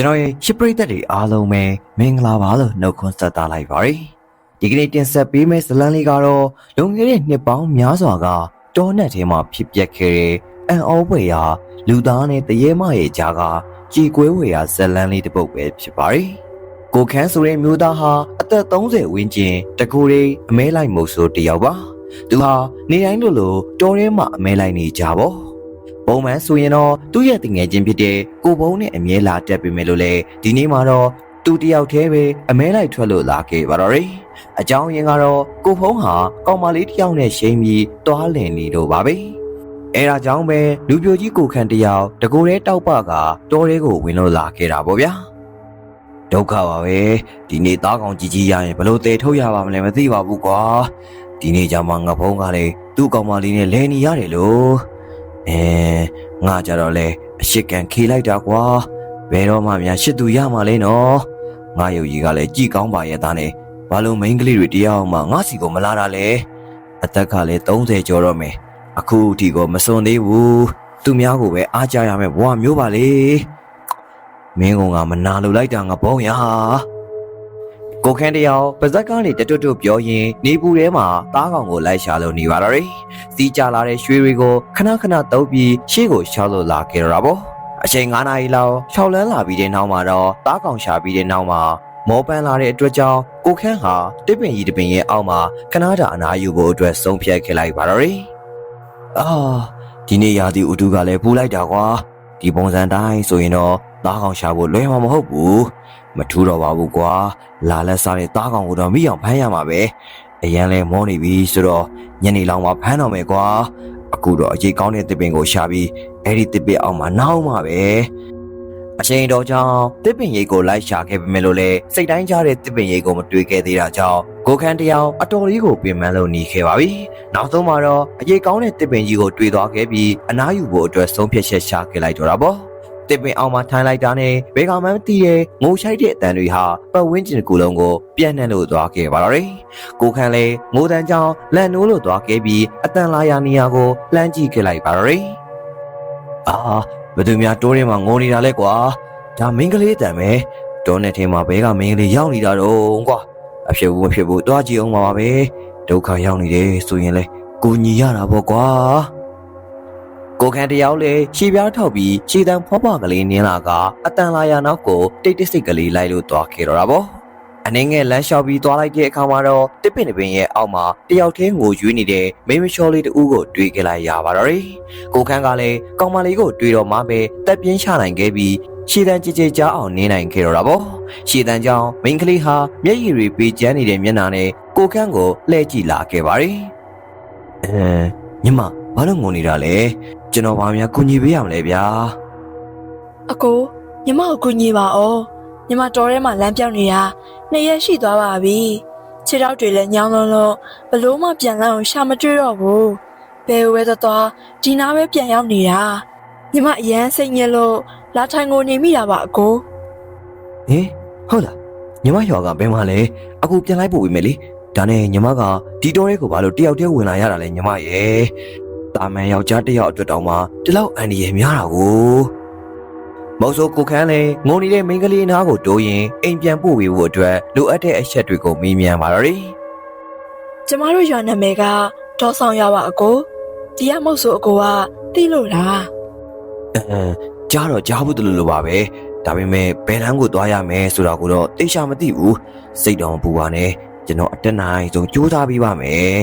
ကျွန်တော်ရဲ့ရှစ်ပရိသတ်တွေအားလုံးပဲမင်္ဂလာပါလို့နှုတ်ခွန်းဆက်သလိုက်ပါရစေဒီကနေ့တင်ဆက်ပေးမယ့်ဇာတ်လမ်းလေးကတော့လွန်ခဲ့တဲ့နှစ်ပေါင်းများစွာကတောနက်ထဲမှာဖြစ်ပျက်ခဲ့တဲ့အန်အောဖွေရာလူသားနဲ့တရေမရဲ့ကြားကကြည်ကွဲဝေရာဇာတ်လမ်းလေးတစ်ပုဒ်ပဲဖြစ်ပါတယ်ကိုခန်းဆိုတဲ့မျိုးသားဟာအသက်30ဝန်းကျင်တကူလေးအမဲလိုက်မို့ဆိုတယောက်ပါသူဟာနေတိုင်းလိုလိုတောထဲမှာအမဲလိုက်နေကြပါ ပုံမှန်ဆိုရင်တော့သူ့ရဲ့တငယ်ချင်းဖြစ်တဲ့ကိုဘုံနဲ့အမြဲလာတက်ပြီမယ်လို့လေဒီနေ့မှာတော့သူတယောက်တည်းပဲအမဲလိုက်ထွက်လို့လာခဲ့ပါတော့တယ်အကြောင်းရင်းကတော့ကိုဖုံးဟာကောင်မလေးတစ်ယောက်နဲ့ရှိန်ပြီးတွားလင်နေတော့ပါပဲအဲဒါကြောင့်ပဲလူပြိုကြီးကိုခန့်တယောက်တကိုယ်တည်းတောက်ပကတောထဲကိုဝင်လို့လာခဲ့တာပေါ့ဗျာဒုက္ခပါပဲဒီနေ့သားကောင်ကြီးကြီးရရင်ဘလို့တဲထုတ်ရပါမလဲမသိပါဘူးကွာဒီနေ့ကျမှငါဖုံးကလေသူ့ကောင်မလေးနဲ့လဲနေရတယ်လို့ အဲငါကြတော့လေအရှိကန်ခေလိုက်တာကွာဘယ်တော့မှများရှစ်သူရမှာလဲနော်ငါယုတ်ကြီးကလည်းကြည်ကောင်းပါရဲ့သားနဲ့ဘာလို့မိန်းကလေးတွေတရားအောင်မှငါစီကိုမလာတာလဲအသက်ကလည်း30ကျော်တော့မယ်အခုအထိကိုမစွန်သေးဘူးသူများကိုပဲအားကြရမယ်ဘဝမျိုးပါလေမင်းကောင်ကမနာလိုလိုက်တာငါဘောင်းရ ကိုခန်းတယောက်ပါဇက်ကနေတတွတ်တွတ်ပြောရင်နေပူထဲမှာသားကောင်ကိုလိုက်ရှာလို့နေပါတော့တယ်စီးကြလာတဲ့ရွှေတွေကိုခဏခဏတုပ်ပြီးရှေ့ကိုရှောက်လို့လာခဲ့တော့တာပေါ့အချိန်9နာရီလောက်ရှောက်လန်းလာပြီးတဲ့နောက်မှာတော့သားကောင်ရှာပြီးတဲ့နောက်မှာမောပန်းလာတဲ့အတွက်ကြောင့်ကိုခန့်ဟာတစ်ပင်ကြီးတစ်ပင်ရဲ့အောက်မှာခနာတာအနာယူဖို့အတွက်ဆုံးဖြတ်ခဲ့လိုက်ပါတော့တယ်။အာဒီနေ့ရာသီဥတုကလည်းပူလိုက်တာကွာ။ဒီပုံစံတိုင်းဆိုရင်တော့သားကောင်ရှာဖို့လွယ်မှာမဟုတ်ဘူး။ မထူးတော့ပါဘူးကွာ။လာလက်စားတဲ့သားကောင်ကိုတော့မိအောင်ဖမ်းရမှာပဲ။အရန်လဲမောနေပြီဆိုတော့ညနေလောက်မှဖမ်းတော့မယ်ကွာ။အခုတော့အရေးကောင်းတဲ့တစ်ပင်ကိုရှာပြီးအဲ့ဒီတစ်ပင်အောက်မှာနှောင်းမှာပဲ။အချိန်တော်ကြောင့်တစ်ပင်ရိပ်ကိုလိုက်ရှာခဲ့ပေမဲ့လို့လည်းစိတ်တိုင်းကြတဲ့တစ်ပင်ရိပ်ကိုမတွေ့ခဲ့သေးတာကြောင့်ကိုခန်းတယောက်အတော်လေးကိုပြင်ပန်းလို့နေခဲ့ပါပြီ။နောက်ဆုံးမှာတော့အရေးကောင်းတဲ့တစ်ပင်ကြီးကိုတွေ့သွားခဲ့ပြီးအနားယူဖို့အတွက်ဆုံးဖြတ်ချက်ရှာခဲ့လိုက်တော့တာပေါ့။ တစ်ပင်အောင်မှာထိုင်လိုက်တာနဲ့ဘယ်ကောင်မှမသိတဲ့ငိုရှိုက်တဲ့အတန်တွေဟာပတ်ဝန်းကျင်တစ်ခုလုံးကိုပြန့်နှံ့လို့သွားခဲ့ပါတော့တယ်။ကိုခန်းလည်းငိုတန်းကြောင်လန့်နိုးလို့သွားခဲ့ပြီးအတန်လာရာနေရာကိုလှမ်းကြည့်ခဲ့လိုက်ပါတော့တယ်။အာဘယ်သူများတိုးထဲမှာငိုနေတာလဲကွာဒါမင်းကလေးတန်ပဲတောနဲ့ထဲမှာဘဲကမင်းကလေးရောက်နေတာတော့ကွာအဖြစ်ဘူးမဖြစ်ဘူးတွားကြည့်အောင်ပါပဲဒုက္ခရောက်နေတယ်ဆိုရင်လေကိုညီရတာပေါ့ကွာ ကိုခန့်တယောက်လေရှေ့ပြားထောက်ပြီးခြေတံဖွားဖွားကလေးနင်းလာကအတန်လာရနောက်ကိုတိတ်တိတ်စိတ်ကလေးလိုက်လို့တွားခဲ့တော့တာပေါ့အနေငယ်လမ်းလျှောက်ပြီးသွားလိုက်တဲ့အခါမှာတော့တစ်ပင်တစ်ပင်ရဲ့အောက်မှာတယောက်တည်းငိုရွေးနေတဲ့မိန်းမလျှော်လေးတူကိုတွေ့ခဲ့လိုက်ရပါတော့တယ်။ကိုခန်းကလည်းကောင်မလေးကိုတွေ့တော့မှပဲတက်ပြင်းချနိုင်ခဲ့ပြီးရှည်တန်းကြည်ကြည်ကြားအောင်နေနိုင်ခဲ့တော့တာပေါ့။ရှည်တန်းကြောင့်မိန်းကလေးဟာမျက်ရည်တွေပေးကျန်းနေတဲ့မျက်နှာနဲ့ကိုခန်းကိုလှည့်ကြည့်လာခဲ့ပါတယ်။အဲ ညီမဘာလို့ငိုနေတာလဲ။ကျွန်တော်ဘာများကူညီပေးရမလဲဗျာအကိုညီမကိုကူညီပါအောင်ညီမတော်ထဲမှာလမ်းပြောင်းနေတာနှစ်ရက်ရှိသွားပါပြီခြေထောက်တွေလည်းညောင်းလုံးလုံးဘလို့မှပြန်လန်းအောင်ရှာမတွေ့တော့ဘူးဘယ်ဝဲတော့တော့ဒီနားပဲပြန်ရောက်နေတာညီမအရန်စိတ်ညစ်လို့လာထိုင်ကိုနေမိတာပါအကို။ဟင်ဟုတ်လား။ညီမရွာကဘယ်မှာလဲ။အခုပြန်လိုက်ပို့ပေးမယ်လေ။ ဒါနဲ့ညီမကဒီတော်ရဲကိုဘာလို့တယောက်တည်းဝင်လာရတာလဲညီမရဲ့။တာမန်ယောက်ျားတစ်ယောက်အတွက်တောင်မှဒီလောက်အန်ဒီရဲ့များတာကို။မောင်စိုးကိုခန်းလဲငုံနေတဲ့မိန်းကလေးနားကိုတိုးရင်အိမ်ပြန်ပို့ပေးဖို့အတွက်လိုအပ်တဲ့အချက်တွေကိုမေးမြန်းပါတော့တယ်ကျမတို့ရွာနာမည်ကဒေါ်ဆောင်ရပါအကိုဒီကမဟုတ်ဆိုအကိုကသိလို့လား။အဲကြားတော့ကြားဘူးတလို့လိုပါပဲ။ဒါပေမဲ့ဘယ်လမ်းကိုသွားရမယ်ဆိုတာကိုတော့သိချာမသိဘူး။စိတ်တော်မပူပါနဲ့။ ကျွန်တော်အတက်နိုင်ဆုံးကြိုးစားပေးပါမယ်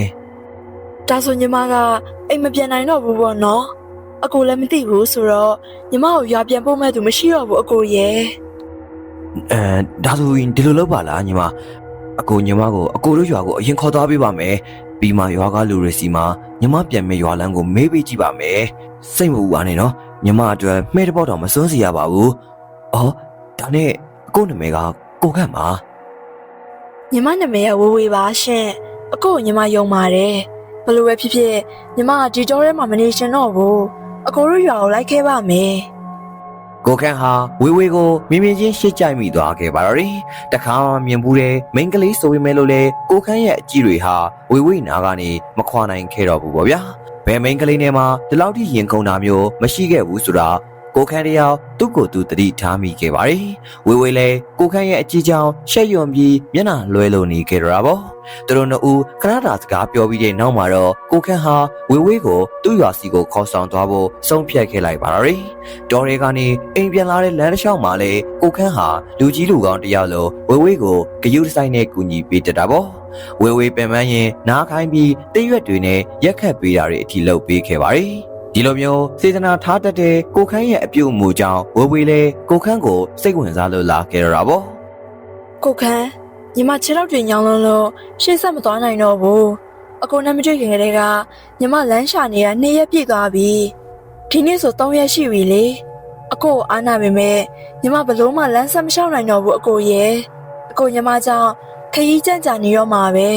။ဒါဆိုညီမကအိမ်မပြန်နိုင်တော့ဘူးပေါ့နော်အကိုလည်းမသိဘူးဆိုတော့ညီမကိုရွာပြန်ပို့မဲ့သူမရှိတော့ဘူးအကိုရဲ့အဲဒါဆိုရင်ဒီလိုလုပ်ပါလားညီမအကိုညီမကိုအကိုတို့ရွာကိုအရင်ခေါ်သွားပေးပါမယ်ပြီးမှရွာကလူတွေစီမှာညီမပြန်မဲ့ရွာလမ်းကိုမေးပေးကြည့်ပါမယ်စိတ်မပူပါနဲ့နော်ညီမအတွက်မှဲတစ်ပေါက်တော့မစွန်းစီရပါဘူးအော်ဒါနဲ့အကိုနာမည်ကကိုခန့်ပါ ညီမနာမည်ကဝေဝေပါရှင်အကိုကိုညီမယုံပါတယ်ဘလို့ပဲဖြစ်ဖြစ်ညီမကဒီတော့ထဲမှာမနေရှင်တော့ဘူးအကိုတို့ရွာကိုလိုက်ခဲ့ပါမယ်ကိုခန့်ဟာဝေဝေကိုမြင်မြင်ချင်းရှစ်ကြိုက်မိသွားခဲ့ပါတော့တယ်တခါမှမြင်ဘူးတဲ့မိန်းကလေးဆိုပေမဲ့လို့လေကိုခန့်ရဲ့အကြည့်တွေဟာဝေဝေနာကနေမခွာနိုင်ခဲ့တော့ဘူးပေါ့ဗျာဘယ်မိန်းကလေးနဲ့မှဒီလောက်ထိရင်ခုန်တာမျိုးမရှိခဲ့ဘူးဆိုတာ ကိုခန်းတယောက်သူ့ကိုယ်သူတတိထားမိခဲ့ပါတယ်ဝေဝေလည်းကိုခန်းရဲ့အကြီးကြောင်ရှက်ရွံ့ပြီးမျက်နှာလွှဲလို့နေခဲ့ကြတာပေါ့သူတို့နှစ်ဦးခဏတာစကားပြောပြီးတဲ့နောက်မှာတော့ကိုခန်းဟာဝေဝေကိုသူ့ရွာစီကိုခေါ်ဆောင်သွားဖို့ဆုံးဖြတ်ခဲ့လိုက်ပါတော့တယ်တော်ရဲကနေအိမ်ပြန်လာတဲ့လမ်းတစ်လျှောက်မှာလေကိုခန်းဟာလူကြီးလူကောင်းတယောက်လိုဝေဝေကိုဂယုတဆိုင်နဲ့ကူညီပေးတတ်တာပေါ့ဝေဝေပင်ပန်းရင်နားခိုင်းပြီးတိရွက်တွေနဲ့ရက်ခတ်ပေးတာတွေအထိလုပ်ပေးခဲ့ပါတယ် ဒီလိုမျိုးစေတနာထားတတ်တဲ့ကိုခန်းရဲ့အပြုအမူကြောင့်ဝေဝေလည်းကိုခန်းကိုစိတ်ဝင်စားလို့လာခဲ့ရတာပေါ့ကိုခန်းညီမခြေထောက်တွေညောင်းလုံးလို့ရှေ့ဆက်မသွားနိုင်တော့ဘူးအကိုနဲ့မတွေ့ခင်ကတည်းကညီမလမ်းရှာနေတာနှစ်ရက်ပြည့်သွားပြီဒီနေ့ဆို3ရက်ရှိပြီလေအကိုကိုအားနာပေမဲ့ညီမဘလို့မှလမ်းဆက်မလျှောက်နိုင်တော့ဘူးအကိုရဲ့အကိုညီမကြောင့်ခရီးကြမ်းကြာနေရောမှာပဲ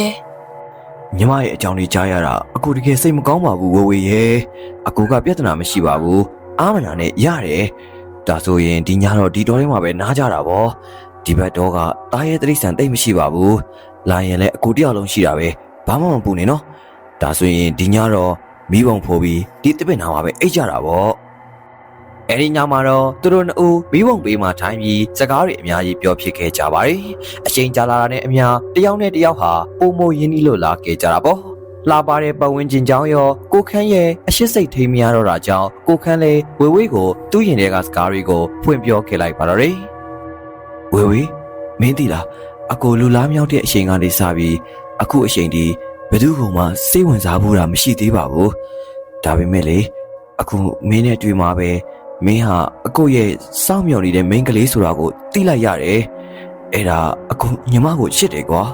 ညီမရဲ့အကြောင်းလေးကြားရတာအကူတကယ်စိတ်မကောင်းပါဘူးဝေဝေရဲ့အကူကပြဿနာမရှိပါဘူးအားမနာနဲ့ရတယ်ဒါဆိုရင်ဒီညတော့ဒီတော်ထဲမှာပဲနားကြတာပေါ့ဒီဘက်တော့ကတားရဲ့တိရစ္ဆာန်တိတ်မရှိပါဘူးလာရင်လည်းအကူတယောက်လုံးရှိတာပဲဘာမှမပူနေနော်ဒါဆိုရင်ဒီညတော့မိဘုံဖိုးပြီးဒီတပည့်နာမှာပဲအိတ်ကြတာပေါ့ အဲဒီညမှာတော့သူတို့နှစ်ဦးမိဘုံပေးမှထိုင်ပြီးစကားတွေအများကြီးပြောဖြစ်ခဲ့ကြပါတယ်အချိန်ကြာလာတာနဲ့အမျှတယောက်နဲ့တယောက်ဟာပုံမရင်းနှီးလို့လာခဲ့ကြတာပေါ့လာပါတဲ့ပတ်ဝန်းကျင်ကြောင့်ရောကိုခန်းရဲ့အရှိစိတ်ထိမ်းမရတော့တာကြောင့်ကိုခန်းလေးဝေဝေးကိုသူ့ရင်ထဲကစကားတွေကိုဖွင့်ပြောခဲ့လိုက်ပါတော့တယ်ဝေဝေးမင်းသိလားအကိုလူလားမြောက်တဲ့အချိန်ကနေစပြီးအခုအချိန်ဒီဘယ်သူမှစိတ်ဝင်စားဖို့တာမရှိသေးပါဘူးဒါပေမဲ့လေအခုမင်းနဲ့တွေ့မှာပဲ မင်းဟာအကိုရဲ့စောင့်မျှော်နေတဲ့မိန်းကလေးဆိုတာကိုသိလိုက်ရတယ်အဲ့ဒါအကိုညီမကိုချစ်တယ်ကွာ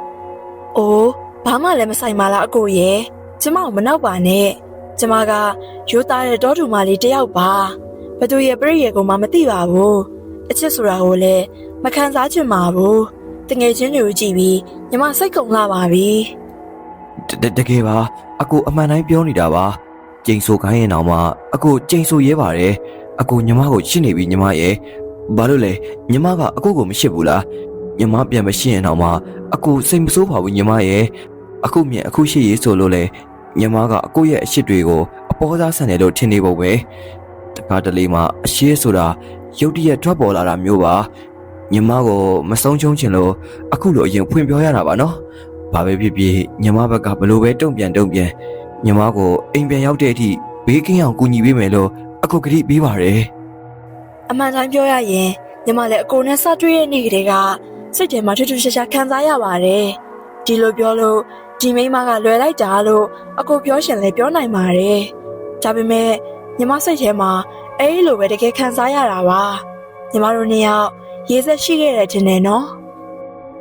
။အိုးဘာမှလည်းမဆိုင်ပါလားအကိုရဲ့။ကျမကိုမနောက်ပါနဲ့။ကျမကရိုးသားတဲ့တောတူမလေးတစ်ယောက်ပါ။ဘသူရဲ့ပြည့်ရဲ့ကိုမှမသိပါဘူး။အချစ်ဆိုတာကိုလည်းမခံစားချင်ပါဘူး။တငယ်ချင်းတွေကိုကြည့်ပြီးညီမစိတ်ကုန်လာပါပြီတတတကယ်ပါအကိုအမှန်တိုင်းပြောနေတာပါ ကျိန်ဆိုခိုင်းရင်တော့မှအကိုကျိန်ဆိုရဲပါတယ်အကိုညီမကိုချစ်နေပြီညီမရဲ့ဘာလို့လဲညီမကအကိုကိုမချစ်ဘူးလားညီမပြန်မရှင်းရင်တော့မှအကိုစိတ်မဆိုးပါဘူးညီမရဲ့အခုမြင်အခုရှိရေးဆိုလို့လေညီမကအကိုရဲ့အရှစ်တွေကိုအပေါ်သားဆန်တယ်လို့ထင်နေပုံပဲတခါတလေမှအရှေးဆိုတာရုတ်တရက်ထွက်ပေါ်လာတာမျိုးပါညီမကိုမဆုံးချုံချင်လို့အခုလိုအရင်ဖွင့်ပြောရတာပါနော်ဘာပဲဖြစ်ဖြစ်ညီမဘက်ကဘလို့ပဲတုံ့ပြန်တုံ့ပြန် ညီမကိုအိမ်ပြန်ရောက်တဲ့အထိဘေးကင်းအောင်ကူညီပေးမယ်လို့အခုကတိပေးပါတယ်။အမှန်တိုင်းပြောရရင်ညီမလည်းအကိုနဲ့စတွေ့တဲ့နေ့ကလေးကစိတ်ထဲမှာထူးထူးခြားခြားခံစားရပါတယ်။ဒီလိုပြောလို့ဒီမိန်းမကလွယ်လိုက်တာလို့အကိုပြောရှင်လည်းပြောနိုင်ပါတယ်။ဒါပေမဲ့ညီမစိတ်ထဲမှာအဲ့လိုပဲတကယ်ခံစားရတာပါ။ညီမတို့နှစ်ယောက်ရေးဆက်ရှိခဲ့တဲ့တင်တယ်နော်။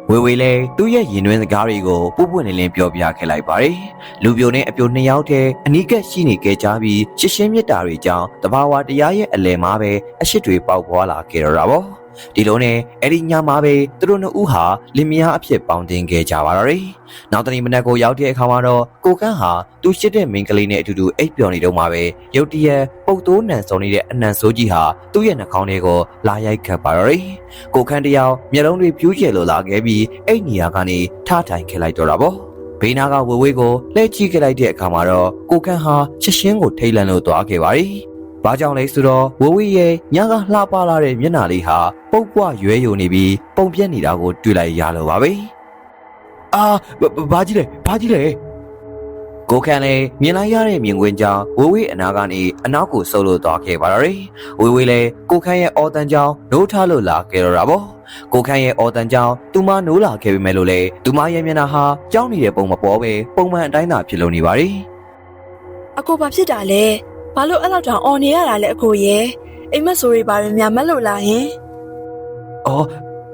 ဝေဝေလည်းသူ့ရဲ့ရင်တွင်းစကားတွေကိုပူပွင့်လင်းလင်းပြောပြခဲ့လိုက်ပါတယ်လူပြိုနဲ့အပြိုနှစ်ယောက်တည်းအနီးကပ်ရှိနေခဲ့ကြပြီးရှစ်ရှင်းမြတ်တာတွေကြောင့်တဘာဝတရားရဲ့အလယ်မှာပဲအရှိတွေပေါက်ပွားလာခဲ့တော့တာပေါ့ ဒီလိုနဲ့အဲ့ဒီညမှာပဲသူတို့နှစ်ဦးဟာလင်မယားအဖြစ်ပေါင်းတင်ခဲ့ကြပါတော့တယ်။နောက်တနေ့မနက်ကိုရောက်တဲ့အခါမှာတော့ကိုကန်းဟာသူရှိတဲ့မိန်းကလေးနဲ့အတူတူအိပ်ပျော်နေတော့မှာပဲရုတ်တရက်ပုတ်တိုးနံစုံနေတဲ့အနံဆိုးကြီးဟာသူ့ရဲ့နှာခေါင်းထဲကိုလာရိုက်ခတ်ပါတော့တယ်။ကိုခန်းတယောက်မျက်လုံးတွေပြူးကျယ်လိုလာခဲ့ပြီးအဲ့နေရာကနေထထိုင်ခဲ့လိုက်တော့တာပေါ့။ဘေးနာကဝေဝေးကိုလှည့်ကြည့်ခဲ့လိုက်တဲ့အခါမှာတော့ကိုခန်းဟာချက်ရှင်းကိုထိတ်လန့်လို့သွားခဲ့ပါရီ။ ဘာကြောင့်လဲဆိုတော့ဝဝီရဲ့ညကလှပလာတဲ့မျက်နှာလေးဟာပုတ်ပွားရွဲယုံနေပြီးပုံပြက်နေတာကိုတွေ့လိုက်ရလို့ပါပဲ။အာဘာကြီးလဲဘာကြီးလဲကိုခန့်လည်းမြင်လိုက်ရတဲ့မြင်ကွင်းကြောင့်ဝဝီအနာကနေအနောက်ကိုဆုပ်လို့သွားခဲ့ပါတော့တယ်။ဝဝီလည်းကိုခန့်ရဲ့အော်တန်ကြောင့်နိုးထားလို့လာခဲ့တော့တာပေါ့။ကိုခန့်ရဲ့အော်တန်ကြောင့်သူမနိုးလာခဲ့ပြီမဲ့လို့လေသူမရဲ့မျက်နှာဟာကြောက်နေတဲ့ပုံမပေါ်ပဲပုံမှန်အတိုင်းသာဖြစ်လို့နေပါ रे အကိုဘာဖြစ်တာလဲ ဘာလို့အဲ့လောက်တောင်អော်နေရတာလဲအကိုရဲ့အိမ်မက်ဆိုရီဘာတွေများမက်လို့လားဟင်။အော်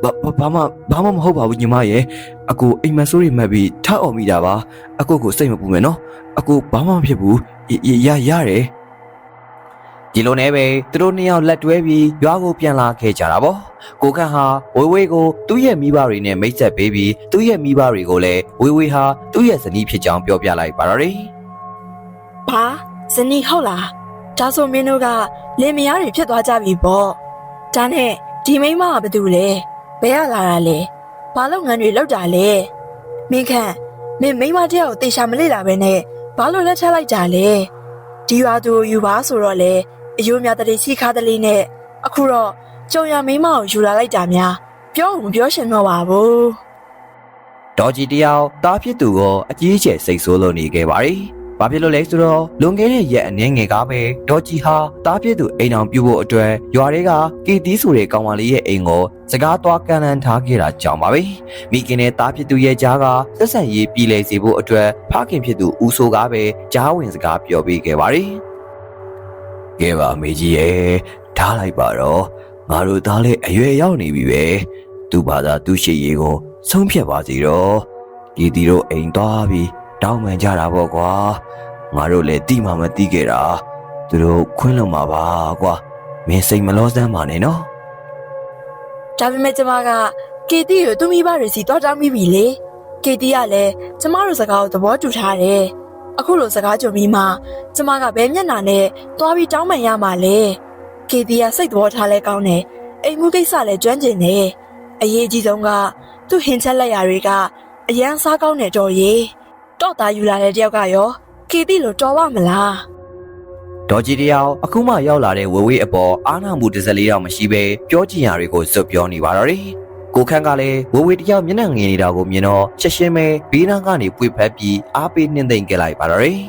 ဘာဘာမှဘာမှမဟုတ်ပါဘူးညီမရဲ့။အကိုအိမ်မက်ဆိုးတွေမှတ်ပြီးထအော်မိတာပါ။အကိုကိုစိတ်မပူမယ်နော်။အကိုဘာမှမဖြစ်ဘူး။ရရရတယ်။ဒီလိုနဲ့ပဲသူတို့နှစ်ယောက်လက်တွဲပြီးရွာကိုပြန်လာခဲ့ကြတာပေါ့။ကိုခန့်ဟာဝေဝေကိုသူ့ရဲ့မိဘတွေနဲ့မိတ်ဆက်ပေးပြီးသူ့ရဲ့မိဘတွေကိုလည်းဝေဝေဟာသူ့ရဲ့ဇနီးဖြစ်ကြောင်းပြောပြလိုက်ပါတော့တယ်။ဘာ ဇနီးဟုတ်လားဒါဆိုမင်းတို့ကလင်မယားတွေဖြစ်သွားကြပြီပေါ့ဒါနဲ့ဒီမိန်းမကဘာတူလဲဘယ်ရလာတာလဲဘာလုပ်ငန်းတွေလုပ်တာလဲမင်းခန့်မင်းမိန်းမတယောက်ကိုတေချာမလိလာပဲနဲ့ဘာလို့လက်ထပ်လိုက်ကြလဲဒီရွာသူယူပါဆိုတော့လေအယိုးများတရေစီခါတလေးနဲ့အခုတော့ကြုံရမိန်းမကိုယူလာလိုက်တာများပြောဦးမပြောရှင်တော့ပါဘူးဒေါ်ကြီးတယောက်တားဖြစ်သူကိုအကြီးအကျယ်စိတ်ဆိုးလို့နေခဲ့ပါတယ်။ ဘာဖြစ်လို့လဲဆိုတော့လွန်ခဲ့တဲ့ရက်အနည်းငယ်ကပဲဒေါ်ကြီးဟာတားဖြစ်သူအိမ်အောင်ပြုတ်ဖို့အတွက်ရွာတွေကကီတီးဆိုတဲ့ကောင်မလေးရဲ့အိမ်ကိုစကားသွားကန်လန်းထားခဲ့တာကြောင့်ပါပဲ။မိခင်နဲ့တားဖြစ်သူရဲ့ကြားကဆက်ဆံရေးပြည်လည်စေဖို့အတွက်ဖခင်ဖြစ်သူဦးဆိုးကပဲကြားဝင်စကားပြောပေးခဲ့ပါတယ်။ကဲပါအမေကြီးရဲ့ထားလိုက်ပါတော့ငါတို့သားလေးအရွယ်ရောက်နေပြီပဲ။သူ့ဘာသာသူ့ရှိရေးကိုဆုံးဖြတ်ပါစီတော့ဒီတီတို့အိမ်သွားပြီး တောင်းပန်ကြတာပေါ့ကွာငါတို့လည်းတိမှမသိခဲ့တာသူတို့ခွင်းလုံးမှာပါကွာမင်းစိတ်မလောစမ်းပါနဲ့နော်ဒါပေမဲ့ကျမကကေတီကိုသူ့မိဘတွေစီတွားတောင်းပြီးပြီလေကေတီကလည်းကျမတို့စကားကိုသဘောတူထားတယ်အခုလိုစကားကြုံပြီးမှကျမကဘယ်မျက်နှာနဲ့တွားပြီးတောင်းပန်ရမှာလဲကေတီကစိတ်သဘောထားလဲကောင်းတယ်အိမ်မှုကိစ္စလည်းကျွမ်းကျင်တယ်အရေးကြီးဆုံးကသူ့ဟင်ချက်လက်ရာတွေကအရန်စားကောင်းတယ်တော်ရေ တော့သားယူလာတဲ့တယောက်ကရောကေတီလိုတော်ပါမလားဒေါ်ကြီးတယောက်အခုမှရောက်လာတဲ့ဝေဝေးအပေါ်အာနာမှုတစ်စက်လေးတော့မရှိပဲပြောချင်ရာတွေကိုဇွတ်ပြောနေပါတော့တယ်ကိုခန့်ကလည်းဝေဝေးတယောက်မျက်နှာငယ်နေတာကိုမြင်တော့ချက်ရှင်းပဲဘေးနားကနေပွေဖက်ပြီးအားပေးနှင်းသိမ့်ခဲ့လိုက်ပါတော့တယ်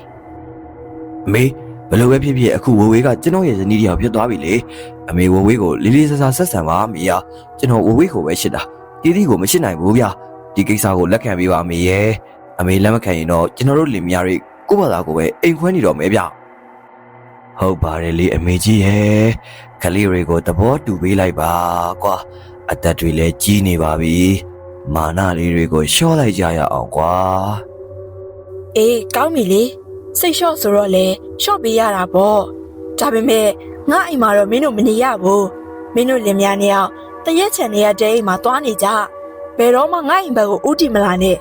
အမေဘယ်လိုပဲဖြစ်ဖြစ်အခုဝေဝေးကကျွန်တော်ရဲ့ဇနီးတယောက်ဖြစ်သွားပြီလေအမေဝေဝေးကိုလေးလေးဆဆဆက်ဆံပါအမေရကျွန်တော်ဝေဝေးကိုပဲရှစ်တာတီတီကိုမရှစ်နိုင်ဘူးဗျဒီကိစ္စကိုလက်ခံပေးပါအမေရဲ့ အမေလက်မခံရင်တော့ကျွန်တော်တို့လင်မယားတွေကိုယ့်ဘာသာကိုပဲအိမ်ခွဲနေတော့မယ်ဗျဟုတ်ပါတယ်လေအမေကြီးရဲ့ကလေးတွေကိုသဘောတူပေးလိုက်ပါကွာအသက်တွေလည်းကြီးနေပါပြီမာနလေးတွေကိုလျှော့လိုက်ကြရအောင်ကွာအေးကောင်းပြီလေစိတ်လျှော့ဆိုတော့လေလျှော့ပေးရတာပေါ့ဒါပေမဲ့ငါအိမ်မှာတော့မင်းတို့မနေရဘူးမင်းတို့လင်မယားနှစ်ယောက်တရက်ချန်နေရတဲ့အိမ်မှာသွားနေကြဘယ်တော့မှငါအိမ်ဘက်ကိုဥတီမလာနဲ့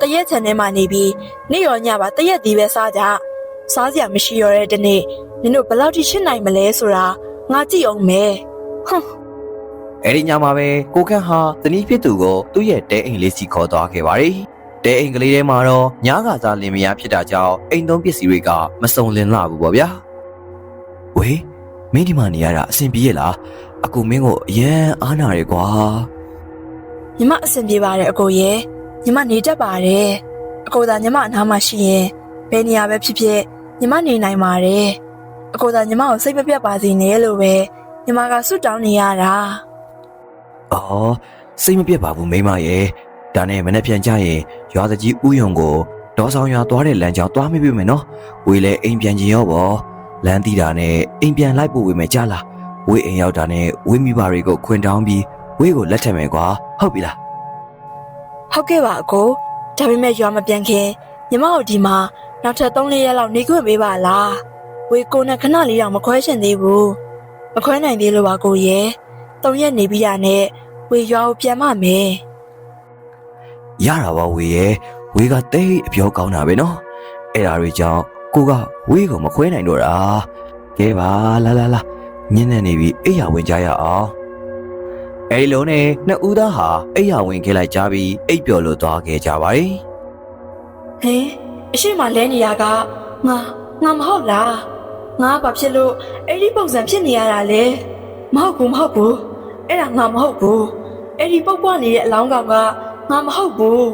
တရက်ချန်ထဲမှာနေပြီးနေ့ရောညပါတရက်ဒီပဲစားကြစားစရာမရှိရတဲ့ဒီနေ့မင်းတို့ဘယ်လောက်ထိရှင်းနိုင်မလဲဆိုတာငါကြည့်အောင်မယ်ဟွန်းအဲ့ဒီညမှာပဲကိုခန့်ဟာဇနီးဖြစ်သူကိုသူ့ရဲ့တဲအိမ်လေးစီခေါ်သွားခဲ့ပါတယ်တဲအိမ်ကလေးထဲမှာတော့ညကစားလင်မယားဖြစ်တာကြောင့်အိမ်သုံးပစ္စည်းတွေကမစုံလင်လှဘူးပေါ့ဗျာဝေးမင်းဒီမှာနေရတာအဆင်ပြေရဲ့လားအကူမင်းကိုအရန်အားနာတယ်ကွာညီမအဆင်ပြေပါတယ်အကိုရဲ့ ညီမနေတတ်ပါတယ်အကိုသာညီမအနားမှာရှိရင်ဘယ်နေရာပဲဖြစ်ဖြစ်ညီမနေနိုင်ပါတယ်အကိုသာညီမကိုစိတ်မပြတ်ပါစေနဲ့လို့ပဲညီမကဆွတ်တောင်းနေရတာ။အော်စိတ်မပြတ်ပါဘူးမိမရဲ့။ဒါနဲ့မနေ့ပြန်ကြရင်ရွာတကြီးဥယုံကိုဒေါ်ဆောင်ရွာသွားတဲ့လမ်းကြောင်းသွားမိပြီမယ်နော်။ဝေးလဲအိမ်ပြန်ကြရောပေါ့။လမ်းတီးတာနဲ့အိမ်ပြန်လိုက်ဖို့ဝေးမယ်ကြလား။ဝေးအိမ်ရောက်တာနဲ့ဝေးမိဘတွေကိုခွင်တောင်းပြီးဝေးကိုလက်ထက်မယ်ကွာ။ဟုတ်ပြီလား ဟုတ်ကဲ့ပါအကိုဒါပေမဲ့ရွာမပြန်ခင်ညီမတို့ဒီမှာနောက်ထပ်3-4ရက်လောက်နေခွင့်ပေးပါလားဝေကိုနဲ့ခဏလေးတော့မခွဲချင်သေးဘူးမခွဲနိုင်သေးလို့ပါကိုရဲ့3ရက်နေပြီးရနဲ့ဝေရွာကိုပြန်မမယ်။ရတာပါဝေးရဲ့။ဝေးကတိတ်အပြောကောင်းတာပဲနော်။အဲ့ဒါတွေကြောင့်ကိုကဝေးကိုမခွဲနိုင်တော့တာ။ကဲပါလာလာလာညနေနေပြီအိယာဝင်ကြရအောင်။ အဲဒီလုံးနဲ့နှစ်ဦးသားဟာအိယာဝင်ခဲ့လိုက်ကြပြီးအိပ်ပျော်လို့သွားခဲ့ကြပါတယ်။ဟင်အရှိမလဲနေရကငါငါမဟုတ်လားငါဘာဖြစ်လို့အဲ့ဒီပုံစံဖြစ်နေရတာလဲမဟုတ်ဘူးမဟုတ်ဘူးအဲ့ဒါငါမဟုတ်ဘူးအဲ့ဒီပုတ်ပွားနေတဲ့အလောင်းကောင်ကငါမဟုတ်ဘူး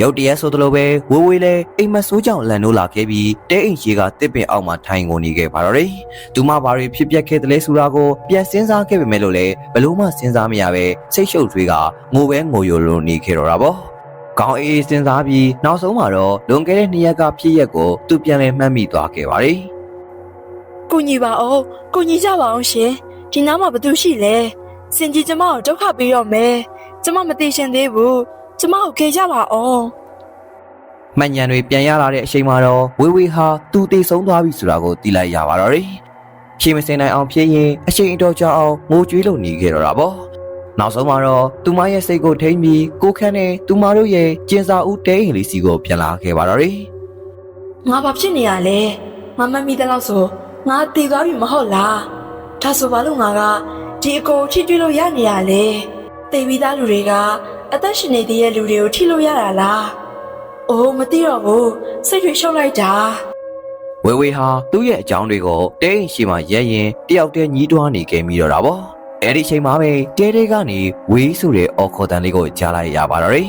ရုတ်တရက်ဆိုသလိုပဲဝေးဝေးလဲအိမ်မဆိုးကြောင်လန်နိုးလာခဲ့ပြီးတဲအိမ်ကြီးကတစ်ပင်အောက်မှာထိုင်ကုန်နေခဲ့ပါတော့တယ်။သူမဘာတွေဖြစ်ပျက်ခဲ့တယ်လဲဆိုတာကိုပြန်စဉ်းစားခဲ့ပေမဲ့လို့လည်းဘလို့မှစဉ်းစားမရပဲစိတ်ရှုပ်ထွေးကငိုပဲငိုယိုလိုနေခဲ့တော့တာပေါ့။ကောင်းအေးအေးစဉ်းစားပြီးနောက်ဆုံးမှာတော့လွန်ခဲ့တဲ့နှစ်ရက်ကဖြစ်ရက်ကိုသူပြန်လဲမှတ်မိသွားခဲ့ပါတယ်ကိုညီပါအောင်ကိုညီကြပါအောင်ရှင်ဒီနားမှာဘာသူရှိလဲစင်ကြီးကျမကိုဒုက္ခပေးတော့မယ်ကျမမသိရှင်သေးဘူး ကျမကိုခေကြပါအောင်။မှန်ညံတွေပြန်ရလာတဲ့အချိန်မှာတော့ဝေးဝေးဟာသူတည်ဆုံးသွားပြီဆိုတာကိုသိလိုက်ရပါတော့တယ်။ရှေ့မစင်နိုင်အောင်ဖြစ်ရင်အချိန်အတော်ကြာအောင်ငိုကြွေးလို့နေခဲ့တော့တာပေါ့။နောက်ဆုံးမှာတော့သူမရဲ့စိတ်ကိုထိမ့်ပြီးကိုခန့်နဲ့သူမတို့ရဲ့ကျင်စာဦးတဲအိမ်လေးစီကိုပြန်လာခဲ့ပါတော့တယ်ငါဘာဖြစ်နေရလဲငါမမိတဲ့လောက်ဆိုငါတည်သွားပြီမဟုတ်လားဒါဆိုဘာလို့ငါကဒီအကိုထိတွေ့လို့ရနေရလဲ တည်ပြီးသားလူတွေကအသက်ရှင်နေသေးတဲ့လူတွေကိုထိလို့ရတာလားအိုးမသိတော့ဘူးစိတ်တွေရှုပ်လိုက်တာဝေဝေဟာသူ့ရဲ့အကြောင်းတွေကိုတဲအိမ်ရှိမှရက်ရင်တယောက်တည်းညီးတွားနေခဲ့မိတော့တာပေါ့အဲ့ဒီချိန်မှာပဲတဲတဲကနေဝေးဆိုတဲ့အော်ခေါ်တန်လေးကိုကြားလိုက်ရပါတော့တယ်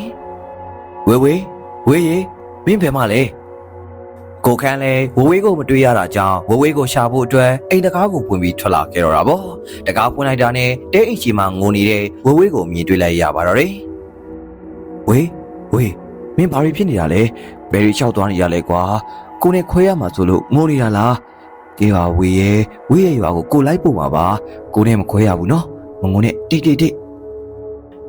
ဝေဝေဝေးရေမင်းဘယ်မှလဲ ကိုခန်းလဲဝေဝေးကိုမတွေ့ရတာကြောင့်ဝေဝေးကိုရှာဖို့အတွက်အိမ်တကားကိုပွင့်ပြီးထွက်လာခဲ့တော့တာပေါ့တကားပွင့်လိုက်တာနဲ့တဲအိမ်ရှိမှငိုနေတဲ့ဝေဝေးကိုမြင်တွေ့လိုက်ရပါတော့တယ်ဝေးဝေးမင်းဘာတွေဖြစ်နေတာလဲဘယ်ရီလျှောက်သွားနေရလဲကွာကိုနဲ့ခွဲရမှာဆိုလို့ငိုနေတာလားကဲပါဝေရဲ့ဝေရဲ့ရွာကိုကိုလိုက်ပို့ပါပါကိုနဲ့မခွဲရဘူးနော်မငုံနဲ့တိတ်တိတ်တိတ်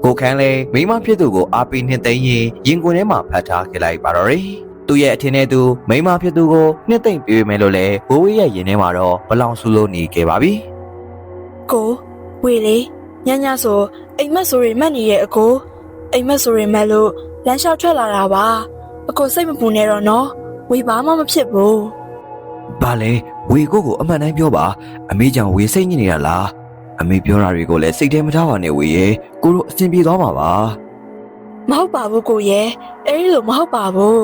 ကိုခန်းလေမိမဖြစ်သူကိုအားပေးနှစ်သိမ့်ရင်ရင်ကွင်ထဲမှာဖတ်ထားခဲ့လိုက်ပါတော့တယ် သူရဲ့အထင်နဲ့သူမိမဖြစ်သူကိုနှစ်သိမ့်ပြေးမယ်လို့လဲဝေဝေရဲ့ရင်ထဲမှာတော့ဘလောင်ဆူလို့နေခဲ့ပါပြီကိုဝေလေညညဆိုအိမ်မက်ဆိုရင်မက်နေရဲ့အကိုအိမ်မက်ဆိုရင်မက်လို့လမ်းလျှောက်ထွက်လာတာပါအကိုစိတ်မပူနဲ့တော့နော်ဝေဘာမှမဖြစ်ဘူးဘာလဲဝေကိုကိုအမှန်တိုင်းပြောပါအမေကြောင့်ဝေစိတ်ညစ်နေတာလားအမေပြောတာတွေကိုလည်းစိတ်ထဲမထားပါနဲ့ဝေရဲ့ကိုတို့အဆင်ပြေသွားမှာပါမဟုတ်ပါဘူးကိုရဲ့အဲ့ဒီလိုမဟုတ်ပါဘူး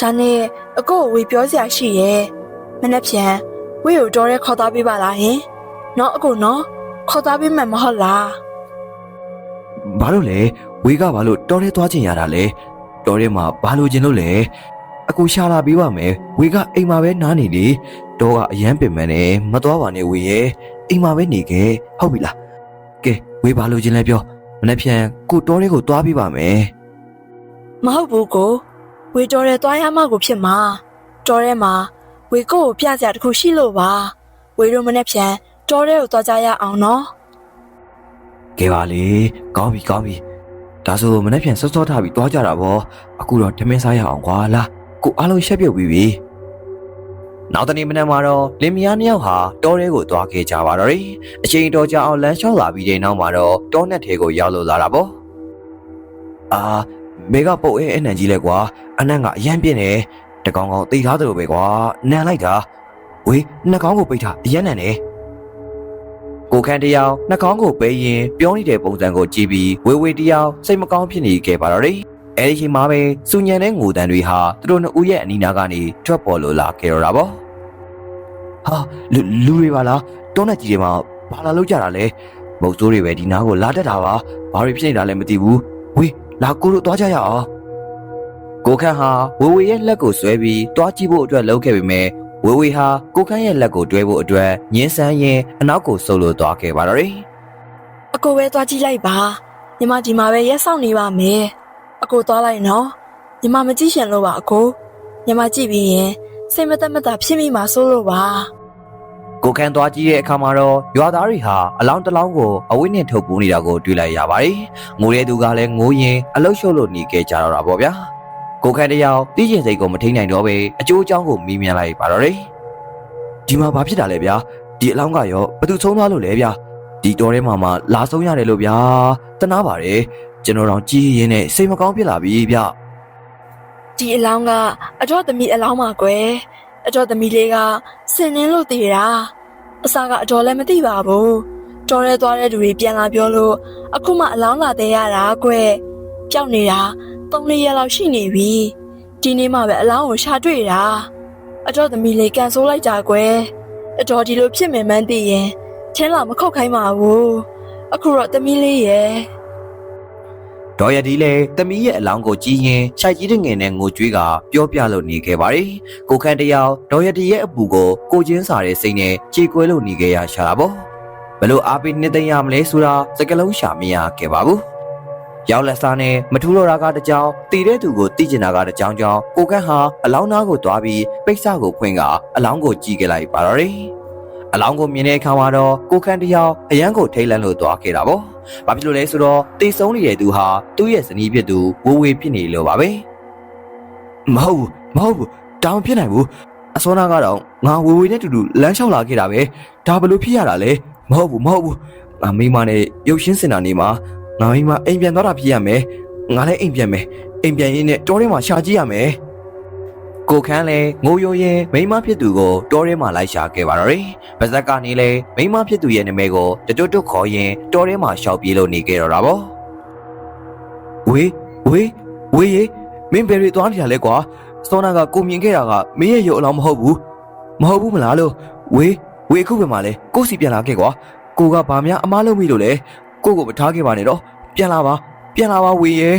ဒါနဲ့အကိုကိုဝေပြောစရာရှိရဲ့မနှက်ဖြန်ဝေကိုတော်ရဲခေါ်သားပေးပါလားဟင်နော်အကိုနော်ခေါ်သားပေးမှမဟုတ်လားဘာလို့လဲဝေကဘာလို့တော်ရဲသွားချင်ရတာလဲတော်ရဲမှာဘာလို့ကျင်လို့လဲအကူရှာလာပေးပါမယ်ဝေကအိမ်မှာပဲနားနေလေတော့ကအရန်ပင်မနဲ့မသွားပါနဲ့ဝေရဲ့အိမ်မှာပဲနေခဲ့ဟုတ်ပြီလားကဲဝေဘာလို့ကျင်လဲပြောမနေ့ပြန်ကိုတော်ရဲကိုသွားပေးပါမယ်မဟုတ်ဘူးကို ဝေတော်ရဲသွားရမှကိုဖြစ်မှာတော်ရဲမှာဝေကိုကိုပြစရာတခုရှိလို့ပါဝေတို့မနှက်ဖြန်တော်ရဲကိုသွားကြရအောင်နော်ကဲပါလေကောင်းပြီကောင်းပြီဒါဆိုမနေ့ပြန်စောစောထားပြီးသွားကြတာဗောအခုတော့ထမင်းစားရအောင်ကွာလာကိုအားလုံးရှက်ပြုတ်ပြီးပြီနောက်တနေ့မနက်မှာတော့လင်မယားနှစ်ယောက်ဟာတောထဲကိုသွားခဲ့ကြပါတော့တယ်အချိန်တော်ကြာအောင်လမ်းလျှောက်လာပြီးတဲ့နောက်မှာတော့တောနက်ထဲကိုရောက်လို့လာတာဗောအာ မေကပုတ်အဲအနံကြီးလဲကွာအနံကအရန်ပြင်းနေတကောင်ကောင်တိထားတယ်လို့ပဲကွာနန်လိုက်တာဝေးနှာခေါင်းကိုပိတ်ထားအရန်နန်နေကိုခန့်တယောက်နှာခေါင်းကိုပေးရင်ပြောနေတဲ့ပုံစံကိုကြည့်ပြီးဝေဝေတယောက်စိတ်မကောင်းဖြစ်နေခဲ့ပါတော့တယ်။အဲဒီချိန်မှာပဲစူညံတဲ့ငိုတန်တွေဟာသူတို့နှစ်ဦးရဲ့အနီးနားကနေထွက်ပေါ်လို့လာခဲ့တော့တာပေါ့။ဟာလူလူတွေပါလားတောနဲ့ကြီးတွေမှာဘာလာလောက်ကြတာလဲ။မုတ်ဆိုးတွေပဲဒီနားကိုလာတတ်တာပါ။ဘာတွေဖြစ်နေတာလဲမသိဘူး။ဝေး လာကိုတို့သွားကြရအောင်။ကိုခန့်ဟာဝေဝေရဲ့လက်ကိုဆွဲပြီးတွားကြည့်ဖို့အတွက်လှုပ်ခဲ့ပေမဲ့ဝေဝေဟာကိုခန့်ရဲ့လက်ကိုတွဲဖို့အတွက်ညင်းဆန်းရင်အနောက်ကိုဆုပ်လို့သွားခဲ့ပါတော့တယ်အကိုပဲသွားကြည့်လိုက်ပါညီမဒီမှာပဲရက်ဆောင်နေပါမယ်အကိုသွားလိုက်နော်ညီမမကြည့်ရှင်လို့ပါအကိုညီမကြည့်ပြီးရင်စိတ်မသက်မသာဖြစ်မိမှာစိုးလို့ပါ ကိုခန့်သွားကြည့်တဲ့အခါမှာတော့ရွာသားတွေဟာအလောင်းတစ်လောင်းကိုအဝိနဲ့ထုတ်ပူးနေတာကိုတွေ့လိုက်ရပါတယ်။ငိုတဲ့သူကလည်းငိုရင်အလုတ်ရှုပ်လို့หนีခဲ့ကြတော့တာပေါ့ဗျာ။ကိုခန့်တယောက်တီးကျင်စိတ်ကိုမထိန်နိုင်တော့ပဲအကျိုးအကြောင်းကိုမီးမြန်းလိုက်ပါတော့တယ်။ဒီမှာဘာဖြစ်တာလဲဗျာ။ဒီအလောင်းကရောဘသူဆုံးသွားလို့လဲဗျာ။ဒီတော်ထဲမှာမှလာဆုံးရတယ်လို့ဗျာ။တနာပါတယ်။ကျွန်တော်တော့ကြည်ရင်နဲ့စိတ်မကောင်းဖြစ်လာပြီဗျ။ဒီအလောင်းကအတော့သမီးအလောင်းပါကွယ် အတော့သမီးလေးကစင်နှင်းလို့တည်တာအစာကအတော်လည်းမသိပါဘူးတော်ရဲသွားတဲ့သူတွေပြန်လာပြောလို့အခုမှအလောင်းလာတဲ့ရတာကွယ်ပျောက်နေတာ၃၄ရက်လောက်ရှိနေပြီဒီနေ့မှပဲအလောင်းကိုရှာတွေ့တာအတော့သမီးလေးကန်ဆိုးလိုက်ကြကွယ်အတော်ဒီလိုဖြစ်မယ်မှန်းသိရင်ချင်းလာမခုတ်ခိုင်းပါဘူးအခုတော့သမီးလေးရဲ့ ဒေါ်ရဒီလည်းတမီးရဲ့အလောင်းကိုကြည့်ရင်ခြိုက်ကြီးတဲ့ငယ်နဲ့ငိုကြွေးကပြောပြလို့နေခဲ့ပါတယ်။ကိုခန့်တယောက်ဒေါ်ရဒီရဲ့အပူကိုကိုချင်းစာတဲ့စိတ်နဲ့ကြေကွဲလို့နေခဲ့ရရှာတာပေါ့။ဘလို့အားပေးနှစ်သိမ့်ရမလဲဆိုတာစကလုံးရှာမရခဲ့ပါဘူး။ရောက်လက်စားနဲ့မထူတော့တာကတကြောင်တည်တဲ့သူကိုတိကျင်တာကတကြောင်ကြောင့်ကိုခန့်ဟာအလောင်းသားကိုတွားပြီးပိတ်စကိုဖွင့်ကအလောင်းကိုကြည့်ခဲ့လိုက်ပါတော့တယ်။အလောင်းကိုမြင်တဲ့အခါမှာတော့ကိုခန့်တယောက်အရန်ကိုထိတ်လန့်လို့တွားခဲ့တာပေါ့။ ဘာဖြစ်လို့လဲဆိုတော့တေဆုံးနေတဲ့သူဟာသူ့ရဲ့ဇနီးဖြစ်သူဝေဝေဖြစ်နေလို့ပါပဲမဟုတ်ဘူးမဟုတ်ဘူးတောင်ဖြစ်နိုင်ဘူးအစောနာကတော့ငါဝေဝေနဲ့တူတူလမ်းလျှောက်လာခဲ့တာပဲဒါဘလို့ဖြစ်ရတာလဲမဟုတ်ဘူးမဟုတ်ဘူးငါမိမနဲ့ရုပ်ရှင်းစင်တာနေမှာငါမိမအိမ်ပြန်သွားတာဖြစ်ရမယ်ငါလည်းအိမ်ပြန်မယ်အိမ်ပြန်ရင်းနဲ့တောထဲမှာရှာကြည့်ရမယ် ကိုခန်းလဲငိုယိုရင်မိမဖြစ်သူကိုတောထဲမှာလိုက်ရှာခဲ့ပါတော့တယ်။ဗဇက်ကနေလဲမိမဖြစ်သူရဲ့နာမည်ကိုတွတ်တွတ်ခေါ်ရင်တောထဲမှာရှောက်ပြေးလို့နေခဲ့တော့တာပေါ့။ဝေးဝေးဝေးရေမင်းဘယ်ရီသွားနေရလဲကွာ။စောနာကကိုမြင်ခဲ့တာကမင်းရဲ့ရုပ်အလောင်းမဟုတ်ဘူးမဟုတ်ဘူးမလားလို့ဝေးဝေးအခုပဲမှလဲကိုစီပြန်လာခဲ့ကွာကိုကဘာများအမားလုံးမိလို့လဲကိုကိုမထားခဲ့ပါနဲ့တော့ပြန်လာပါပြန်လာပါဝေးရဲ့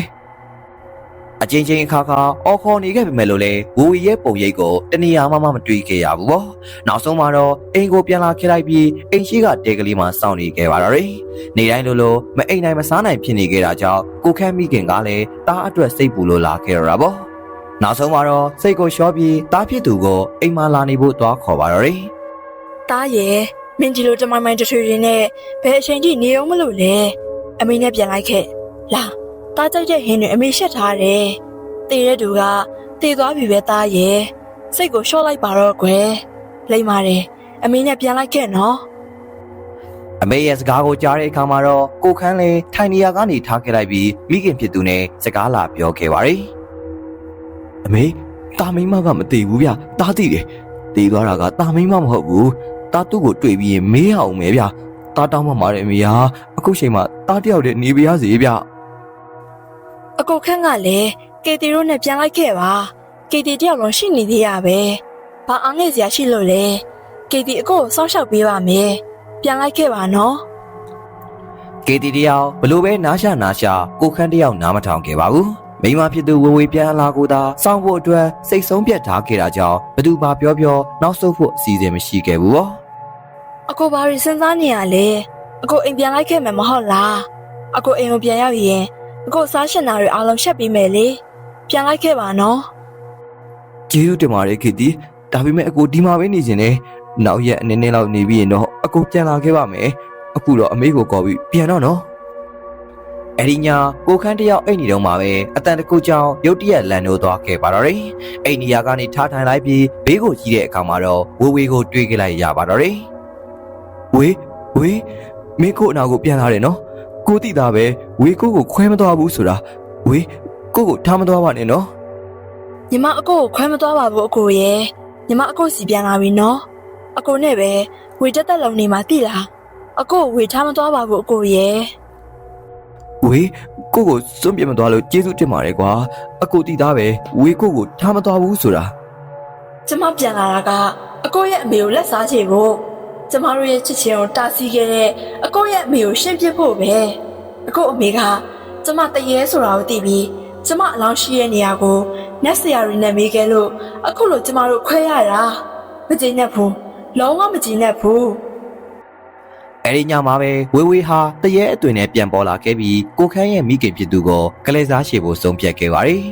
အချင်းချင်းအခါခါအော်ခေါ်နေခဲ့ပေမဲ့လို့လေဝူဝီရဲ့ပုံရိပ်ကိုတနေရာမှမမတွေ့ခဲ့ရဘူးပေါ့နောက်ဆုံးမှာတော့အိမ်ကိုပြန်လာခဲ့လိုက်ပြီးအိမ်ရှိကတဲကလေးမှာစောင့်နေခဲ့ပါတော့တယ်နေတိုင်းလိုလိုမအိမ်နိုင်မစားနိုင်ဖြစ်နေခဲ့တာကြောင့်ကိုခန့်မိခင်ကလည်းတားအတွက်စိတ်ပူလို့လာခဲ့ရတာပေါ့နောက်ဆုံးမှာတော့စိတ်ကိုလျှောပြီးတားဖြစ်သူကိုအိမ်မှာလာနေဖို့သွားခေါ်ပါတော့တယ်တားရဲ့မင်းဒီလိုတမိုင်းမိုင်းတထွေတွေနဲ့ဘယ်အချိန်ထိနေအောင်မလို့လဲအမေနဲ့ပြန်လိုက်ခဲ့လာ တားကြိုက်တဲ့ဟင်းတွေအမေရှက်ထားတယ်တေတဲ့သူကတေသွားပြီပဲတားရဲ့စိတ်ကိုလျှော့လိုက်ပါတော့ကွယ်လိမ့်ပါတယ်အမေနဲ့ပြန်လိုက်ခဲ့နော်အမေရဲ့စကားကိုကြားတဲ့အခါမှာတော့ကိုခန်းလေးထိုင်နေရာကနေထားခဲ့လိုက်ပြီးမိခင်ဖြစ်သူနဲ့စကားလာပြောခဲ့ပါတယ်။အမေတာမိမကမတည်ဘူးဗျ။တားတည်တယ်။တည်သွားတာကတာမိမမဟုတ်ဘူး။တာသူ့ကိုတွေ့ပြီးရင်မေးရအောင်မယ်ဗျ။တာတောင်းမှမာတယ်အမေဟာအခုချိန်မှာတာတယောက်တည်းနေပါရစေဗျ အကိုခန့်ကလည်းကေတီတို့နဲ့ပြန်လိုက်ခဲ့ပါကေတီတယောက်လုံးရှိနေသေးရပဲဘာအားငယ်စရာရှိလို့လဲကေတီအကိုကိုစောင့်ရှောက်ပေးပါမယ်ပြန်လိုက်ခဲ့ပါနော်။ကေတီတယောက်ဘလို့ပဲနားရှာနားရှာကိုခန်းတယောက်နားမထောင်ခဲ့ပါဘူး။မိမဖြစ်သူဝေဝေပြန်လာကိုသာစောင့်ဖို့အတွက်စိတ်ဆုံးပြတ်ထားခဲ့တာကြောင့်ဘသူမှပြောပြောနောက်ဆုတ်ဖို့အစီအစဉ်မရှိခဲ့ဘူးပေါ့။အကိုဘာတွေစဉ်းစားနေရလဲအကိုအိမ်ပြန်လိုက်ခဲ့မယ်မဟုတ်လားအကိုအိမ်ကိုပြန်ရောက်ရင် အကိုစားရှင်နာတွေအားလုံးရှက်ပြီးမယ်လေပြန်လိုက်ခဲ့ပါနော်ကျေးဇူးတင်ပါတယ်ခေတီဒါပေမဲ့အကိုဒီမှာပဲနေခြင်းနဲ့နောက်ရက်အနေနဲ့လောက်နေပြီးရင်တော့အကိုပြန်လာခဲ့ပါမယ်အခုတော့အမေကိုခေါ်ပြီးပြန်တော့နော်အဲ့ဒီညကိုခန်းတယောက်အိတ်နေတော့မှာပဲအတန်တကူကြောင်ရုတ်တရက်လန်နိုးသွားခဲ့ပါတော့တယ်အိတ်နေရာကနေထားထိုင်လိုက်ပြီးဘေးကိုကြည့်တဲ့အခါမှာတော့ဝေဝေကိုတွေးခဲ့လိုက်ရပါတော့တယ်ဝေဝေမင်းကိုအနာကိုပြန်လာတယ်နော် ကိုတိတာပဲဝေကိုကိုခွဲမသွားဘူးဆိုတာဝေကိုကိုထားမသွားပါနဲ့နော်ညီမအကိုကိုခွဲမသွားပါဘူးအကိုရဲ့ညီမအကိုစီပြန်လာပြီနော်အကိုနဲ့ပဲဝေတက်တက်လုံနေမှာတိလားအကိုကိုဝေထားမသွားပါဘူးအကိုရဲ့ဝေးကိုကိုစွန့်ပြစ်မသွားလို့ကျေးဇူးတင်ပါတယ်ကွာအကိုတီသားပဲဝေးကိုကိုထားမသွားဘူးဆိုတာကျမပြန်လာတာကအကိုရဲ့အမေကိုလက်စားချေဖို့ ကျမတို့ရဲ့ချစ်ချင်းကိုတားဆီးခဲ့တဲ့အကိုရဲ့အမေကိုရှင်းပြဖို့ပဲအကိုအမေကကျမတရေဆိုတာကိုသိပြီးကျမအလောင်းရှိရဲ့နေရာကိုနတ်ဆရာတွေနဲ့မေးခဲ့လို့အခုလိုကျမတို့ခွဲရတာမကြည့်နဲ့ဘူးလုံးဝမကြည့်နဲ့ဘူးအဲ့ဒီညမှာပဲဝေးဝေးဟာတရေအသွင်နဲ့ပြန်ပေါ်လာခဲ့ပြီးကိုခန်းရဲ့မိခင်ဖြစ်သူကိုကလေးစားရှေဖို့ဆုံးဖြတ်ခဲ့ပါတယ်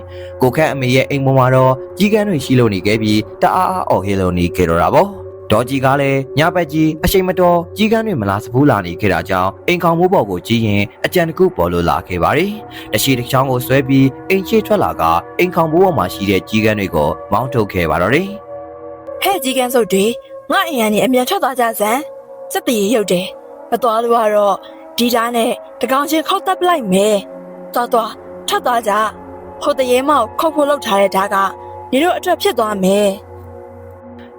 ကိုခန်းအမေရဲ့အိမ်ပေါ်မှာတော့ကြီးကန်းတွေရှိလို့နေခဲ့ပြီးတအားအားအော်ဟေလို့နေခဲ့တော့တာပေါ့ ဒေါ်ကြီးကလည်းညဘက်ကြီးအချိန်မတော်ကြီးကန်းတွေမလားစပူးလာနေခဲ့တာကြောင့်အိမ်ခေါင်မိုးပေါ်ကိုကြီးရင်အကြံတစ်ခုပေါ်လို့လာခဲ့ပါတယ်။တရှိတစ်ချောင်းကိုဆွဲပြီးအိမ်ချေထွက်လာကအိမ်ခေါင်မိုးပေါ်မှာရှိတဲ့ကြီးကန်းတွေကိုမောင်းထုတ်ခဲ့ပါတော့တယ်။ဟဲ့ကြီးကန်းစုပ်တွေငါအိမ်ကနေအမြန်ထွက်သွားကြစမ်းစက်တရေရုပ်တယ်မတော်လို့ကတော့ဒီသားနဲ့တကောင်ချင်းခောက်တက်ပလိုက်မယ်သွားသွားထွက်သွားကြဟိုတရေမောက်ခုတ်ဖို့လောက်ထားတဲ့ဓာတ်ကနေတို့အတွက်ဖြစ်သွားမယ်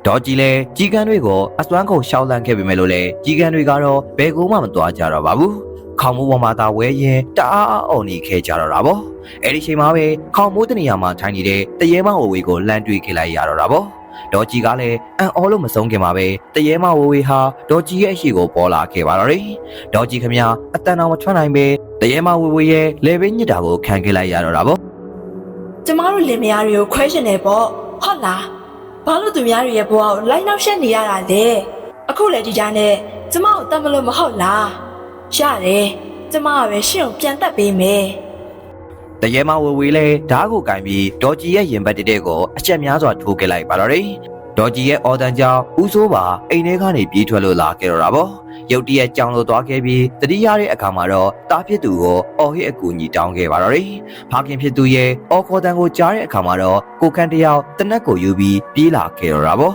ဒေါ်ကြီးလည်းကြီးကန်းတွေကိုအစွမ်းကုန်ရှောက်လန့်ခဲ့ပေမဲ့လို့လေကြီးကန်းတွေကတော့ဘယ်ကူမှမသွားကြတော့ပါဘူး။ခေါင်မိုးပေါ်မှာသာဝဲရင်တအားအောင်နေခဲ့ကြတော့တာပေါ့။အဲ့ဒီချိန်မှာပဲခေါင်မိုးတနေရာမှာထိုင်နေတဲ့တရေမဝဝေကိုလန့်တွေ့ခဲ့လိုက်ရတော့တာပေါ့။ဒေါ်ကြီးကလည်းအံ့ဩလို့မဆုံးခင်မှာပဲတရေမဝဝေဟာဒေါ်ကြီးရဲ့အရှိကိုပေါ်လာခဲ့ပါတော့တယ်။ဒေါ်ကြီးခမရအတန်တော်မထွက်နိုင်ပဲတရေမဝဝေရဲ့လေဘင်းညစ်တာကိုခံခဲ့လိုက်ရတော့တာပေါ့ကျမတို့လင်မယားတွေကိုခွဲရှင်တယ်ပေါ့ဟုတ်လား ဘာလို့သူများတွေရဲ့ဘဝကိုလိုက်နောက်ရှက်နေရတာလဲအခုလေဒီသားနဲ့ကျမကိုတတ်မလို့မဟုတ်လားရတယ်ကျမကပဲရှင့်ကိုပြန်တက်ပေးမယ်တရေမဝဝေလဲဓားကိုကင်ပြီးဒေါ်ကြီးရဲ့ရင်ဘတ်တက်တဲ့ကိုအချက်များစွာထိုးခဲ့လိုက်ပါတော့တယ်။ဒေါ်ကြီးရဲ့အော်တန်ကြောင့်ဦးစိုးပါအိမ်ထဲကနေပြေးထွက်လို့လာခဲ့တော့တာပေါ့။ ရုတ်တရက်ကြောင်လို့သွားခဲ့ပြီးတတိယတဲ့အခါမှာတော့တားဖြစ်သူကိုအော်ဟစ်အကူညီတောင်းခဲ့ပါတော့တယ်။ဖခင်ဖြစ်သူရဲ့အော်ခေါ်တန်ကိုကြားတဲ့အခါမှာတော့ကိုခန့်တယောက်တနက်ကိုယူပြီးပြေးလာခဲ့တော့တာပေါ့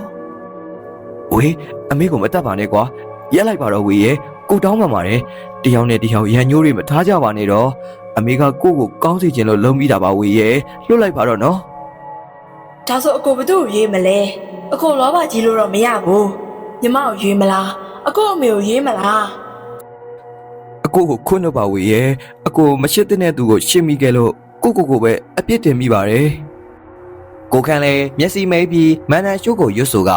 ။ဝေးအမေကိုမတတ်ပါနဲ့ကွာ။ရက်လိုက်ပါတော့ဝေးရဲ့ကိုတောင်းပါပါတယ်။တယောက်နဲ့တယောက်ရန်ညိုးတွေမထားကြပါနဲ့တော့။အမေကကိုယ့်ကိုကောင်းစေခြင်းလို့လုံးပြီးတာပါဝေရဲ့လွတ်လိုက်ပါတော့နော်ဒါဆိုအကိုဘသူ့ကိုရွေးမလဲအကိုလောဘကြီးလို့တော့မရဘူး ညီမကိုရွေးမလားအကိုအမေကိုရွေးမလားအကိုကိုခွန်းတော့ပါဝေရဲ့အကိုမရှစ်တဲ့သူကိုရှင်းမိခဲ့လို့ကိုကိုကိုပဲအပြစ်တင်မိပါတယ်ကိုခန့်လဲမျက်စိမိတ်ပြီးမန်နန်ရှိုးကိုရွတ်ဆိုက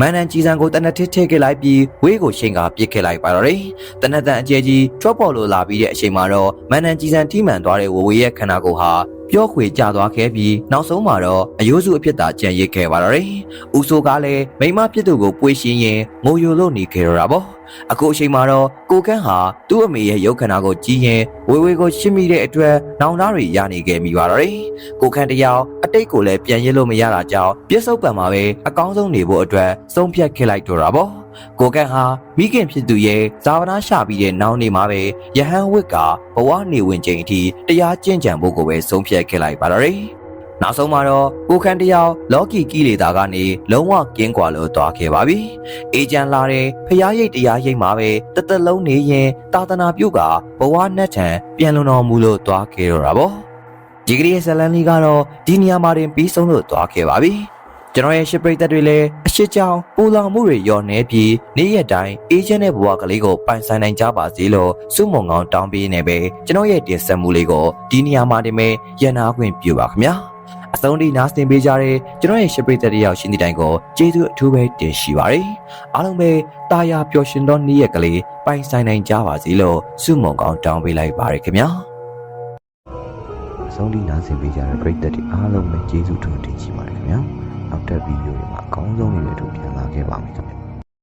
မန်နန်ကြီးစံကိုတနက်ထစ်ထည့်ခဲ့လိုက်ပြီးဝေးကိုချိန်ကပစ်ခဲ့လိုက်ပါတော့တယ်တနက်တန်အကျဲကြီးထွက်ပေါ်လိုလာပြီးတဲ့အချိန်မှာတော့မန်နန်ကြီးစံထိမှန်သွားတဲ့ဝဝေးရဲ့ခန္ဓာကိုယ်ဟာ ပြောခွေကျသွားခဲ့ပြီးနောက်ဆုံးမှာတော့အယိုးစုအဖြစ်သာကြံရစ်ခဲ့ပါတော့တယ်ဦးဆိုကလည်းမိမဖြစ်သူကိုပွေရှင်းရင်ငိုယိုလို့နေခဲ့ရတာပေါ့အခုအချိန်မှာတော့ကိုကန်းဟာသူ့အမေရဲ့ရုပ်ခန္ဓာကိုကြည့်ရင်ဝေဝေကိုရှင်းမိတဲ့အတွက်နောင်သားတွေရနေခဲ့မိပါတော့တယ်ကိုခန်းတယောက်အတိတ်ကိုလည်းပြန်ရစ်လို့မရတာကြောင့်ပြစ္ဆုတ်ပံမှာပဲအကောင်းဆုံးနေဖို့အတွက်ဆုံးဖြတ်ခဲ့လိုက်တော့တာပေါ့ ကိုကန်းဟာမိခင်ဖြစ်သူရဲ့ဇာဝနာရှာပြီးတဲ့နောက်နေမှာပဲယဟန်ဝစ်ကဘဝနေဝင်ချိန်အထိတရားကျင့်ကြံဖို့ကိုပဲဆုံးဖြတ်ခဲ့လိုက်ပါတော့တယ်နောက်ဆုံးမှာတော့ကိုခန်းတယောက်လော်ကီကီလေတာကနေလုံးဝကင်းကွာလို့သွားခဲ့ပါပြီ။အေဂျန်လာတဲ့ဖျားရိတ်တရားရိတ်မှာပဲတသက်လုံးနေရင်တာသနာပြုတ်ကဘဝနဲ့ထံပြန်လွန်တော်မူလို့သွားခဲ့တော့တာပေါ့။ဒီကနေ့ဇလန်လီကတော့ဒီနေရာမှာတင်ပြီးဆုံးလို့သွားခဲ့ပါပြီ။ ကျွန်တော်ရဲ့ရှစ်ပရိသတ်တွေလည်းအရှိကြောင်ပူလောင်မှုတွေရောနေပြီးနေ့ရက်တိုင်းအေဂျင့်တဲ့ဘဝကလေးကိုပိုင်ဆိုင်နိုင်ကြပါစေလို့စုမုံကောင်းတောင်းပေးနေပဲကျွန်တော်ရဲ့တင်ဆက်မှုလေးကိုဒီနေရာမှာတင်မဲ့ရန်နာခွင့်ပြုပါခင်ဗျာ။အဆုံးထိနားဆင်ပေးကြတဲ့ကျွန်တော်ရဲ့ရှစ်ပရိသတ်တယောက်ရှင်းတဲ့တိုင်ကိုကျေးဇူးအထူးပဲတင်ရှိပါရယ်အားလုံးပဲတာယာပျော်ရွှင်သောနေ့ရက်ကလေးပိုင်ဆိုင်နိုင်ကြပါစေလို့ဆုမွန်ကောင်းတောင်းပေးလိုက်ပါရယ်ခင်ဗျာအဆုံးထိနားဆင်ပေးကြတဲ့ပရိသတ်တွေအားလုံးပဲကျေးဇူးထူးတင်ရှိပါတယ်ခင်ဗျာ နောက်ထပ်ဗီဒီယိုတွေမှာအကောင်းဆုံးတွေနဲ့တို့ပြန်လာခဲ့ပါမယ်ခင်ဗျာ